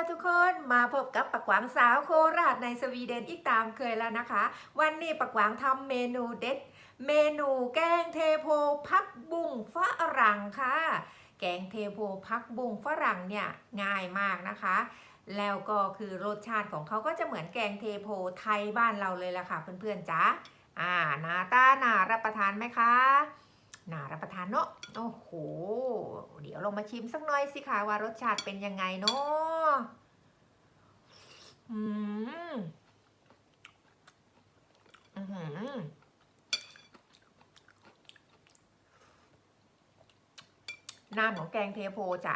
ค่ะทุกคนมาพบกับปักหวางสาวโคราชในสวีเดนอีกตามเคยแล้วนะคะ วันนี้ปักหวางทำเมนูเด็ด เมนูแกงเทโพพักบุ้งฝรั่งค่ะ แกงเทโพพักบุ้งฝรั่งเนี่ยง่ายมากนะคะ แล้วก็คือรสชาติของเขาก็จะเหมือนแกงเทโพไทยบ้านเราเลยล่ะค่ะ เพื่อนๆจ้าอ่าหนาตาหนารับประทานไหมคะน่ารับประทานเนาะ โอ้โห เดี๋ยวลงมาชิมสักหน่อยสิคะว่ารสชาติเป็นยังไงเนาะ อืมอือหือน้ำของแกงเทโพจะ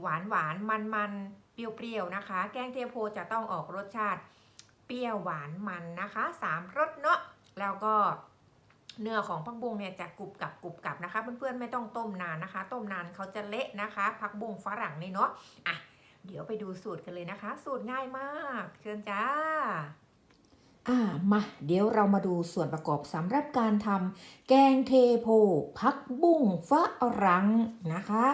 หวานหวานมันมันเปรี้ยวๆนะคะ แกงเทโพจะต้องออกรสชาติ เปรี้ยวหวานมันนะคะสามรสเนาะแล้วก็เนื้อของผักบุ้งเนี่ยจะกรุบกับกรุบกับนะคะ เพื่อนๆไม่ต้องต้มนานนะคะ ต้มนานเขาจะเละนะคะผักบุ้งฝรั่งนี่เนาะอะ เดี๋ยวไปดูสูตรกันเลยนะคะ สูตรง่ายมาก เชิญจ้าอ่ามาเดี๋ยวเรามาดูส่วนประกอบสำหรับการทำแกงเทโพพักบุ้งฝรั่งนะคะ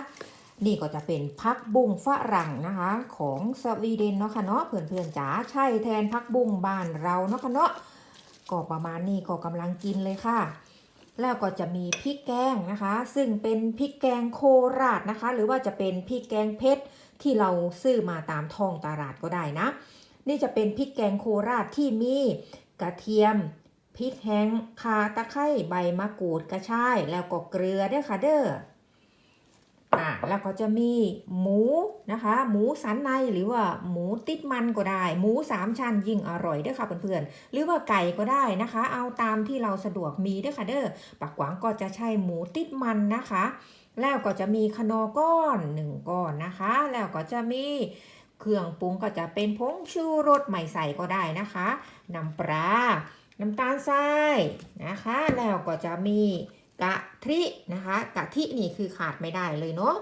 นี่ก็จะเป็นพักบุ้งฝรั่งนะคะ ของสวีเดนเนาะค่ะเนาะเพื่อนๆจ๋าใช่แทนพักบุ้งบ้านเราเนาะค่ะเนาะก็ประมาณนี้ก็กำลังกินเลยค่ะ แล้วก็จะมีพริกแกงนะคะ ซึ่งเป็นพริกแกงโคราชนะคะ หรือว่าจะเป็นพริกแกงเพชรที่เราซื้อมาตามท้องตลาดก็ได้นะ นี่จะเป็นพริกแกงโคราชที่มีกระเทียมพริกแห้งคาตะไคร้ใบมะกรูดกระชาย แล้วก็เกลือเด้อค่ะเด้อ อ่าแล้วก็จะมีหมูนะคะ หมูสันในหรือว่าหมูติดมันก็ได้ หมูสามชั้นยิ่งอร่อยเด้อค่ะเพื่อนๆหรือว่าไก่ก็ได้นะคะ เอาตามที่เราสะดวกมีเด้อค่ะเด้อปักหวังก็จะใช้หมูติดมันนะคะ แล้วก็จะมีขนอก้อนหนึ่งก้อนนะคะ แล้วก็จะมีเครื่องปรุงก็จะเป็นผงชูรสไม่ใส่ก็ได้นะคะน้ำปลาน้ำตาลทรายนะคะ แล้วก็จะมี กะทินะคะกะทินี่คือขาดไม่ได้เลยเนาะ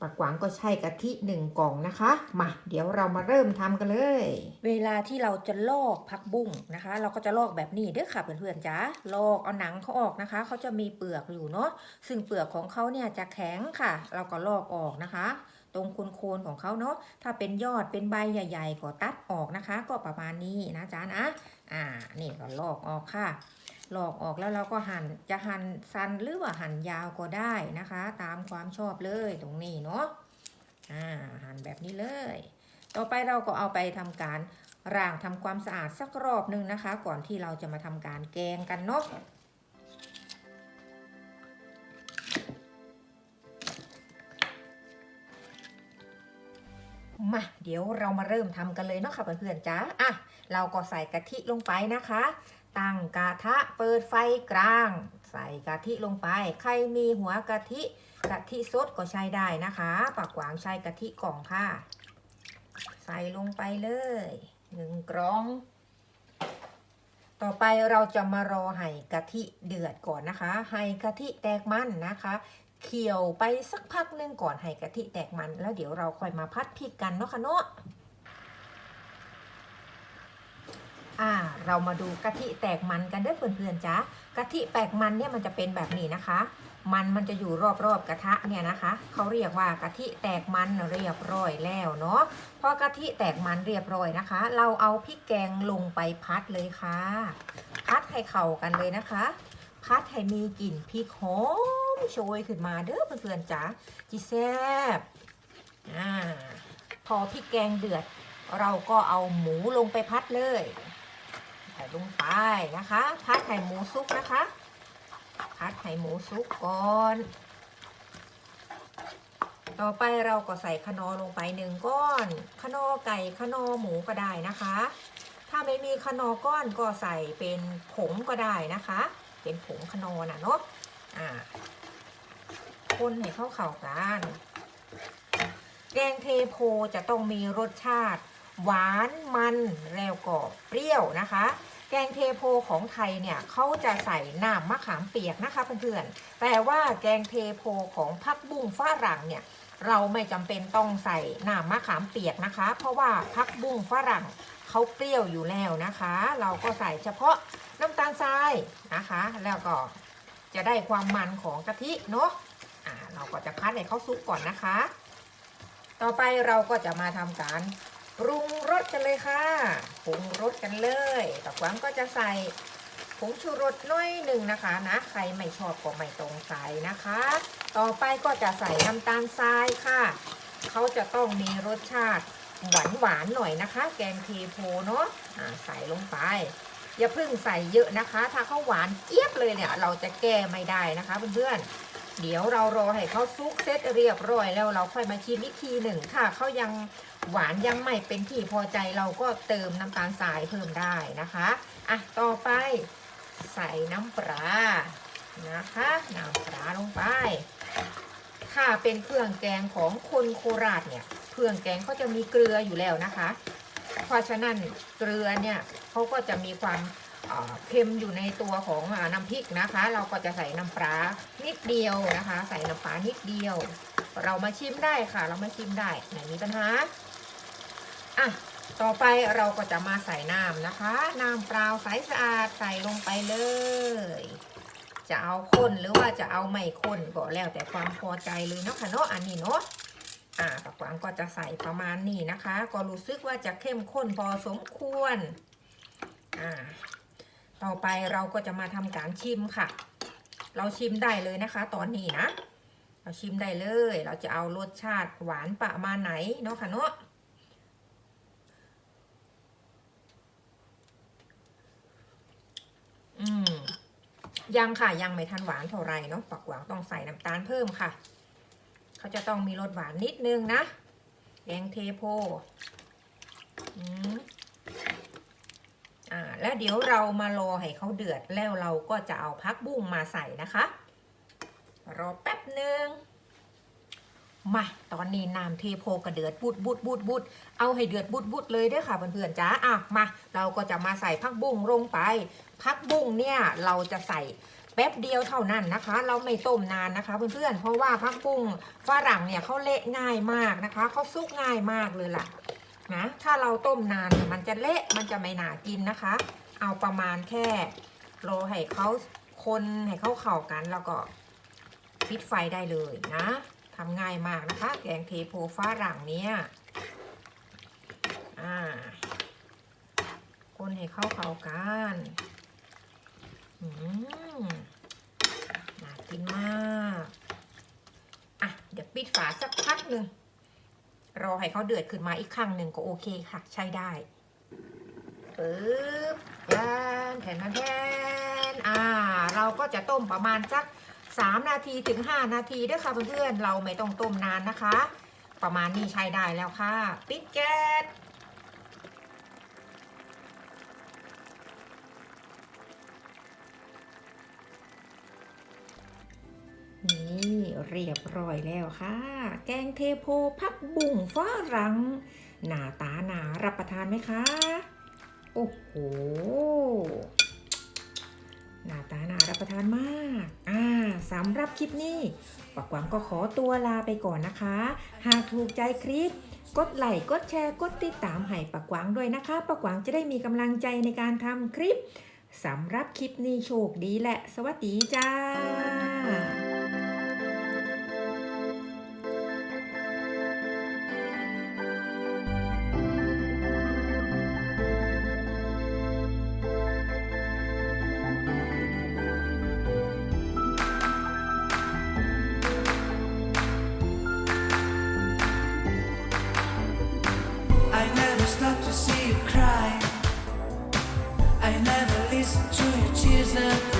ปักหวังก็ใช้กะทิหนึ่งกล่องนะคะ มาเดี๋ยวเรามาเริ่มทำกันเลย เวลาที่เราจะลอกผักบุ้งนะคะ เราก็จะลอกแบบนี้เด้อค่ะเพื่อนๆจ้าลอกเอาหนังเขาออกนะคะเขาจะมีเปลือกอยู่เนาะซึ่งเปลือกของเขาเนี่ยจะแข็งค่ะ เราก็ลอกออกนะคะ ตรงโคนๆของเขาเนาะถ้าเป็นยอดเป็นใบใหญ่ ๆ ก็ตัดออกนะคะ ก็ประมาณนี้นะจ๊ะนะอ่านี่ก็ลอกออกค่ะ หลอกออกแล้วเราก็หั่นจะหั่นสั้นหรือว่าหั่นยาวก็ได้นะคะ ตามความชอบเลยตรงนี้เนาะอ่าหั่นแบบนี้เลย ต่อไปเราก็เอาไปทำการร่างทำความสะอาดสักรอบหนึ่งนะคะ ก่อนที่เราจะมาทำการแกงกันเนาะมาเดี๋ยวเรามาเริ่มทำกันเลยเนาะค่ะเพื่อนๆจ้าอะเราก็ใส่กะทิลงไปนะคะ ตั้งกระทะเปิดไฟกลาง ใส่กะทิลงไป ใครมีหัวกะทิกะทิสดก็ใช้ได้นะคะปากหวางใช้กะทิกล่องค่ะ ใส่ลงไปเลยหนึ่งกล่อง ต่อไปเราจะมารอให้กะทิเดือดก่อนนะคะ ให้กะทิแตกมันนะคะเคี่ยวไปสักพักหนึงก่อนให้กะทิแตกมัน แล้วเดี๋ยวเราค่อยมาพัดพริกกันเนาะค่ะเนาะ อ่า เรามาดูกะทิแตกมันกันเด้อเพื่อนๆจ้ากะทิแตกมันเนี่ยมันจะเป็นแบบนี้นะคะ มันมันจะอยู่รอบๆกระทะเนี่ยนะคะเขาเรียกว่ากะทิแตกมันเรียบร้อยแล้วเนาะพอกะทิแตกมันเรียบร้อยนะคะ เราเอาพริกแกงลงไปพัดเลยค่ะ พัดให้เข้ากันเลยนะคะ พัดให้มีกลิ่นพริกหอมโชยขึ้นมาเด้อเพื่อนๆจ๋าจีแซบอ่าพอพริกแกงเดือด เราก็เอาหมูลงไปพัดเลย ใส่ลงไปนะคะพัดให้หมูสุกนะคะพัดให้หมูสุกก่อน ต่อไปเราก็ใส่ขนอลงไปหนึ่งก้อน ขนอไก่ขนอหมูก็ได้นะคะ ถ้าไม่มีขนอก้อนก็ใส่เป็นผงก็ได้นะคะ เป็นผงขนอนะเนาะอ่าคนให้เข้าเข่ากันแกงเทโพจะต้องมีรสชาติ หวานมันแล้วก็เปรี้ยวนะคะ แกงเทโพของไทยเนี่ยเขาจะใส่น้ำมะขามเปียกนะคะเพื่อนๆแต่ว่าแกงเทโพของพักบุ้งฝรั่งเนี่ยเราไม่จำเป็นต้องใส่น้ำมะขามเปียกนะคะ เพราะว่าพักบุ้งฝรั่งเขาเปรี้ยวอยู่แล้วนะคะ เราก็ใส่เฉพาะน้ำตาลทรายนะคะ แล้วก็จะได้ความมันของกะทิเนาะอ่าเราก็จะพัดให้เขาซุกก่อนนะคะ ต่อไปเราก็จะมาทำการ ปรุงรสกันเลยค่ะปรุงรสกันเลยปักวังก็จะใส่ผงชูรสน้อยหนึ่งนะคะนะใครไม่ชอบก็ไม่ตรงใส่นะคะ ต่อไปก็จะใส่น้ำตาลทรายค่ะเขาจะต้องมีรสชาติหวานหวานหน่อยนะคะ แกงเทโพเนาะอ่าใส่ลงไปอย่าเพิ่งใส่เยอะนะคะ ถ้าเขาหวานเจี๊ยบเลยเนี่ย เราจะแก้ไม่ได้นะคะเพื่อนๆ เดี๋ยวเรารอให้เขาซุกเสร็จเรียบร้อยแล้วเราค่อยมาชิมอีกทีหนึ่งถ้าเขายังหวานยังไม่เป็นที่พอใจเราก็เติมน้ำตาลทรายเพิ่มได้นะคะอะต่อไปใส่น้ำปลานะคะน้ำปลาลงไป ถ้าเป็นเครื่องแกงของคนโคราชเนี่ยเครื่องแกงเขาจะมีเกลืออยู่แล้วนะคะ เพราะฉะนั้นเกลือเนี่ยเขาก็จะมีความ เค็มอยู่ในตัวของอน้ำพริกนะคะ เราก็จะใส่น้ำปลานิดเดียวนะคะ ใส่น้ำปลานิดเดียว เรามาชิมได้ค่ะ เรามาชิมได้ไหนมีปัญหาอะต่อไปเราก็จะมาใส่น้ำนะคะ น้ำเปล่าใสสะอาดใส่ลงไปเลย จะเอาข้นหรือว่าจะเอาไม่ข้นก็แล้วแต่ความพอใจเลยเนาะค่ะเนาะอันนี้เนาะอ่าปักหวางก็จะใส่ประมาณนี้นะคะ ก็รู้สึกว่าจะเข้มข้นพอสมควรอ่า ต่อไปเราก็จะมาทำการชิมค่ะ เราชิมได้เลยนะคะ ตอนนี้นะ เราชิมได้เลย เราจะเอารสชาติหวานประมาณไหนเนาะค่ะเนาะอืมยังค่ะยังไม่ทันหวานเท่าไรเนาะปักหวางต้องใส่น้ำตาลเพิ่มค่ะ เขาจะต้องมีรสหวานนิดนึงนะแกงเทโพอืม แล้วเดี๋ยวเรามารอให้เขาเดือดแล้วเราก็จะเอาพักบุ้งมาใส่นะคะ รอแป๊บหนึ่งมาตอนนี้น้ำเทโพกระเดือดบุดบุดบุดบุดเอาให้เดือดบุดบุดเลยด้อค่ะเพื่อนๆจ้าอะมาเราก็จะมาใส่พักบุ้งลงไป พักบุ้งเนี่ยเราจะใส่แป๊บเดียวเท่านั้นนะคะ เราไม่ต้มนานนะคะเพื่อนๆเพราะว่าพักบุ้งฝรั่งเนี่ยเขาเละง่ายมากนะคะเขาซุกง่ายมากเลยล่ะ นะ ถ้าเราต้มนานมันจะเละมันจะไม่น่ากินนะคะ เอาประมาณแค่รอให้เขาคนให้เขาเข้ากันแล้วก็ปิดไฟได้เลยนะทำง่ายมากนะคะ แกงเทโพฝรั่งเนี่ยอ่า คนให้เข้าเข้ากันอืมน่ากินมาก อะ เดี๋ยวปิดฝาสักพักหนึ่ง รอให้เขาเดือดขึ้นมาอีกครั้งหนึ่งก็โอเคค่ะ ใช้ได้ปึ๊บยานแผ่นแทนอ่า เราก็จะต้มประมาณสัก 3 นาทีถึง 5 นาทีด้วยค่ะเพื่อนๆ เราไม่ต้องต้มนานนะคะ ประมาณนี้ใช้ได้แล้วค่ะ ปิดแก๊ส เรียบร้อยแล้วค่ะ แกงเทโพพักบุ่งฝรั่งหน้าตาหนารับประทานไหมคะ โอ้โห หน้าตาหนารับประทานมาก อ่าสำหรับคลิปนี้ปักหวังก็ขอตัวลาไปก่อนนะคะ หากถูกใจคลิป กดไลค์กดแชร์กดติดตามให้ปักหวังด้วยนะคะปักหวังจะได้มีกำลังใจในการทำคลิปสำหรับคลิปนี้โชคดีและ สวัสดีจ้า reason